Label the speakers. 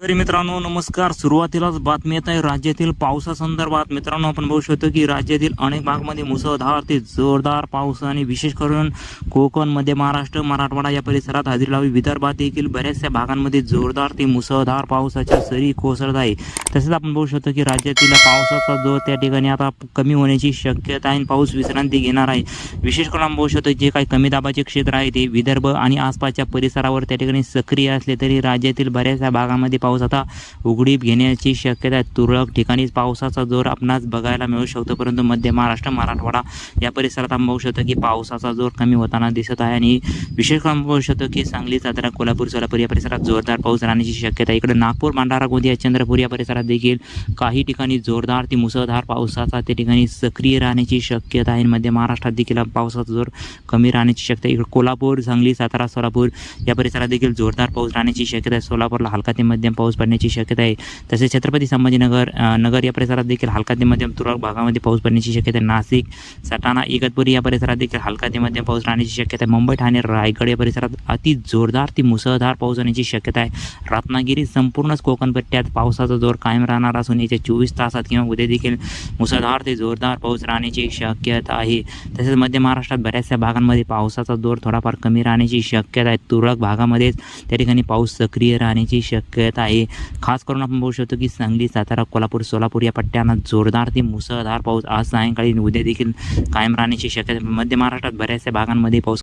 Speaker 1: तरी मित्रांनो नमस्कार. सुरुवातीलाच बातमी येत आहे राज्यातील पावसासंदर्भात. मित्रांनो आपण बघू शकतो की राज्यातील अनेक भागामध्ये मुसळधार ते जोरदार पाऊस आणि विशेष करून कोकण मध्य महाराष्ट्र मराठवाडा या परिसरात हजेरी लावली. विदर्भात देखील बऱ्याचशा भागांमध्ये जोरदार ते मुसळधार पावसाच्या सरी कोसळत आहे. तसेच आपण बघू शकतो की राज्यातील पावसाचा जोर त्या ठिकाणी आता कमी होण्याची शक्यता आहे आणि पाऊस विश्रांती घेणार आहे. विशेष करून आपण बघू शकतो जे काही कमी दाबाचे क्षेत्र आहे ते विदर्भ आणि आसपासच्या परिसरावर त्या ठिकाणी सक्रिय असले तरी राज्यातील बऱ्याचशा भागामध्ये पाऊस आता उघडीप घेण्याची शक्यता आहे. तुरळक ठिकाणीच पावसाचा जोर आपणास बघायला मिळू शकतो. परंतु मध्य महाराष्ट्र मराठवाडा या परिसरात आपण बघू शकतो की पावसाचा जोर कमी होताना दिसत आहे. आणि विशेष करून बघू शकतो की सांगली सातारा कोल्हापूर सोलापूर या परिसरात जोरदार पाऊस राहण्याची शक्यता आहे. इकडे नागपूर भंडारा गोंदिया चंद्रपूर या परिसरात देखील काही ठिकाणी जोरदार ती मुसळधार पावसाचा त्या ठिकाणी सक्रिय राहण्याची शक्यता आहे. मध्य महाराष्ट्रात देखील पावसाचा जोर कमी राहण्याची शक्यता इकडे कोल्हापूर सांगली सातारा सोलापूर या परिसरात देखील जोरदार पाऊस राहण्याची शक्यता आहे. सोलापूरला हलका ते मध्यम पाऊस पडण्याची शक्यता आहे. तसेच छत्रपती संभाजीनगर नगर या परिसरात देखील हलका ते मध्यम तुरळक भागामध्ये पाऊस पडण्याची शक्यता आहे. नाशिक सटाणा इगतपुरी या परिसरात देखील हलका ते मध्यम पाऊस राहण्याची शक्यता आहे. मुंबई ठाणे रायगड या परिसरात अति जोरदार ती मुसळधार पाऊस होण्याची शक्यता आहे. रत्नागिरी संपूर्णच कोकण पट्ट्यात पावसाचा जोर कायम राहणार असून येत्या चोवीस तासात किंवा उद्या देखील मुसळधार ते जोरदार पाऊस राहण्याची शक्यता आहे. तसेच मध्य महाराष्ट्रात बऱ्याचशा भागांमध्ये पावसाचा जोर थोडाफार कमी राहण्याची शक्यता आहे. तुरळक भागामध्येच त्या ठिकाणी पाऊस सक्रिय राहण्याची शक्यता आहे. आहे. खास करून आपण बघू शकतो की सांगली सातारा कोल्हापूर सोलापूर या पट्ट्यांना जोरदार ते मुसळधार पाऊस आज सायंकाळी उद्या देखील कायम राहण्याची शक्यता मध्य महाराष्ट्रात बऱ्याचशा भागांमध्ये पाऊस